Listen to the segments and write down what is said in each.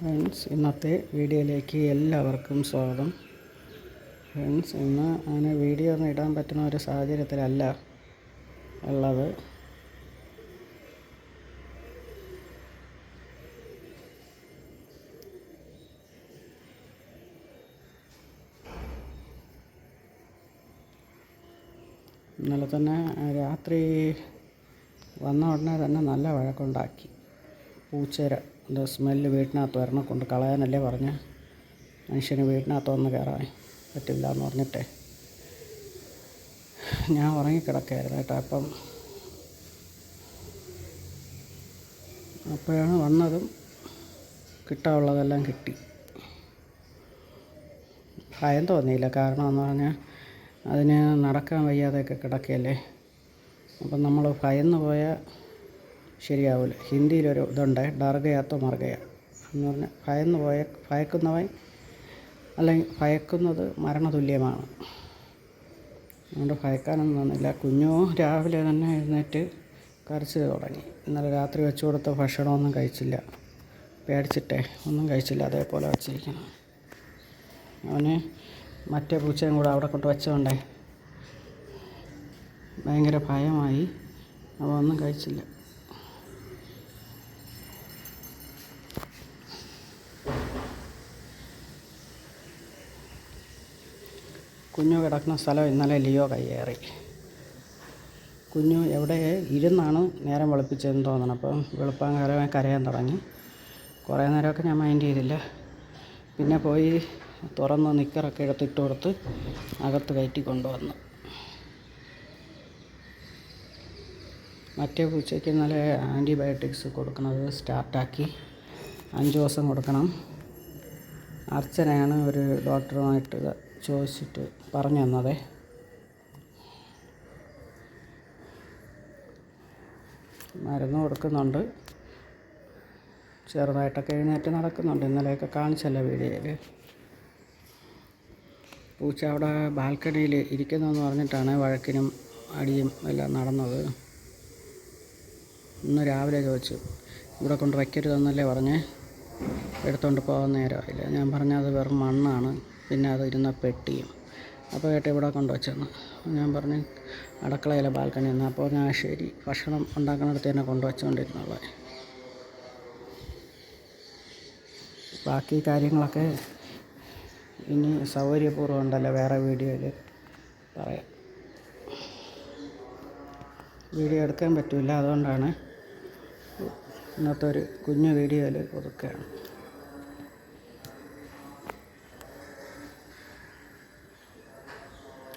Friends ഇന്നത്തെ വീഡിയോയിലേക്ക് എല്ലാവർക്കും സ്വാഗതം. ഫ്രണ്ട്സ് ഇന്ന് അങ്ങനെ വീഡിയോ ഒന്നും ഇടാൻ പറ്റുന്ന ഒരു സാഹചര്യത്തിലല്ല ഉള്ളത്. ഇന്നലെ തന്നെ രാത്രി വന്ന ഉടനെ തന്നെ നല്ല വഴക്കുണ്ടാക്കി. പൂച്ചേര. എന്റെ സ്മെല്ല് വീട്ടിനകത്ത് വരണം കൊണ്ട് കളയാനല്ലേ പറഞ്ഞ്? മനുഷ്യന് വീട്ടിനകത്ത് വന്ന് കയറാൻ പറ്റില്ല എന്ന് പറഞ്ഞിട്ടേ. ഞാൻ ഉറങ്ങിക്കിടക്കായിരുന്നു കേട്ടോ അപ്പം. അപ്പോഴാണ് വന്നതും കിട്ടാനുള്ളതെല്ലാം കിട്ടി. ഭയം തോന്നിയില്ല. കാരണം എന്ന് പറഞ്ഞാൽ അതിന് നടക്കാൻ വയ്യാതെയൊക്കെ കിടക്കുകയല്ലേ? അപ്പം നമ്മൾ ഭയന്ന് പോയാൽ ശരിയാവില്ല ഹിന്ദിയിലൊരു ഇതുണ്ട് ഡർഗയാത്തോ മർഗയ എന്ന് പറഞ്ഞാൽ ഭയന്ന് പോയ ഭയക്കുന്നവൻ അല്ലെങ്കിൽ ഭയക്കുന്നത് മരണതുല്യമാണ്. അതുകൊണ്ട് ഭയക്കാനൊന്നും വന്നില്ല കുഞ്ഞോ രാവിലെ തന്നെ എഴുന്നേറ്റ് കരച്ചിൽ തുടങ്ങി. ഇന്നലെ രാത്രി വെച്ചു കൊടുത്ത ഭക്ഷണമൊന്നും കഴിച്ചില്ല. പേടിച്ചിട്ടേ ഒന്നും കഴിച്ചില്ല. അതേപോലെ വച്ചിരിക്കണം അവന് മറ്റേ പൂച്ചയും കൂടെ അവിടെ കൊണ്ട് വെച്ചോണ്ടേ ഭയങ്കര ഭയമായി. അവ ഒന്നും കഴിച്ചില്ല. കുഞ്ഞു കിടക്കുന്ന സ്ഥലം ഇന്നലെ ലിയോ കയ്യേറി. കുഞ്ഞു എവിടെ ഇരുന്നാണ് നേരം വെളുപ്പിച്ചതെന്ന് തോന്നണം. അപ്പം വെളുപ്പം കാലമായി കരയാൻ തുടങ്ങി. കുറേ നേരമൊക്കെ ഞാൻ മൈൻഡ് ചെയ്തില്ല. പിന്നെ പോയി തുറന്ന് നിക്കറൊക്കെ എടുത്തിട്ട് കൊടുത്ത് അകത്ത് കയറ്റി കൊണ്ടുവന്നു. മറ്റേ പൂച്ചയ്ക്ക് ഇന്നലെ ആന്റിബയോട്ടിക്സ് കൊടുക്കുന്നത് സ്റ്റാർട്ടാക്കി. അഞ്ച് ദിവസം കൊടുക്കണം. അർച്ചനയാണ് ഒരു ഡോക്ടറുമായിട്ട് ചോദിച്ചിട്ട് പറഞ്ഞു തന്നതേ. മരുന്ന് കൊടുക്കുന്നുണ്ട്. ചെറുതായിട്ടൊക്കെ എഴുന്നേറ്റ് നടക്കുന്നുണ്ട്. ഇന്നലെയൊക്കെ കാണിച്ചല്ലോ വീഡിയോയിൽ പൂച്ച അവിടെ ബാൽക്കണിയിൽ ഇരിക്കുന്നതെന്ന് പറഞ്ഞിട്ടാണ് വഴക്കിനും അടിയും എല്ലാം നടന്നത്. ഇന്ന് രാവിലെ ചോദിച്ചു ഇവിടെ കൊണ്ട് വയ്ക്കരുതെന്നല്ലേ പറഞ്ഞേ? എടുത്തുകൊണ്ട് പോകാൻ നേരമായില്ല? ഞാൻ പറഞ്ഞത് വെറും മണ്ണാണ്. പിന്നെ അത് ഇരുന്ന പെട്ടിയും. അപ്പോൾ ഏട്ടാ ഇവിടെ കൊണ്ടുവച്ചെന്ന്. ഞാൻ പറഞ്ഞു അടുക്കളയിലെ ബാൽക്കണി എന്ന് അപ്പോൾ ഞാൻ ശരി. ഭക്ഷണം ഉണ്ടാക്കുന്നിടത്ത് തന്നെ കൊണ്ടുവച്ചുകൊണ്ടിരുന്നുള്ളത് ബാക്കി കാര്യങ്ങളൊക്കെ ഇനി സൗകര്യപൂർവം ഉണ്ടല്ലോ വേറെ വീഡിയോയിൽ പറയാം. വീഡിയോ എടുക്കാൻ പറ്റില്ല അതുകൊണ്ടാണ് ഇന്നത്തെ ഒരു കുഞ്ഞു വീഡിയോയിൽ ഒതുക്കുകയാണ്.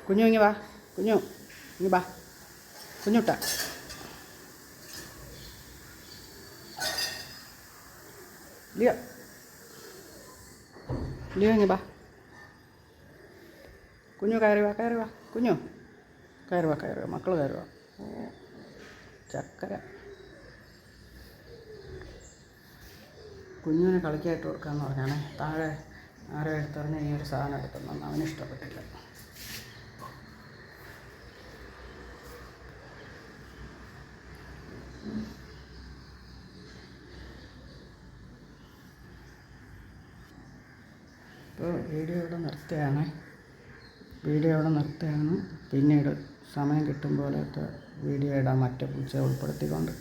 കുഞ്ഞു ഇങ്ങി വാ. കുഞ്ഞു ഇങ്ങി വാ. കുഞ്ഞുട്ട ലിയോ. ലിയോ ഇങ്ങി വാ. കുഞ്ഞു കയറി വാ കയറി വാ. കുഞ്ഞു. കയറി വാ കയറി വാ. മക്കൾ കയറി വാ. ചക്കര. കുഞ്ഞിനെ കളിക്കായിട്ട് കൊടുക്കാമെന്ന് പറഞ്ഞാണേ താഴെ ആരോ എടുത്തെറിഞ്ഞ് ഈ ഒരു സാധനം എടുത്തെന്നു അവന് ഇഷ്ടപ്പെട്ടില്ല. ഇപ്പോൾ വീഡിയോ ഇവിടെ നിർത്തുകയാണ്. വീഡിയോ ഇവിടെ നിർത്തുകയാണ്. പിന്നീട് സമയം കിട്ടും വീഡിയോ ഇടാൻ മറ്റു പൂച്ച ഉൾപ്പെടുത്തിക്കൊണ്ട്.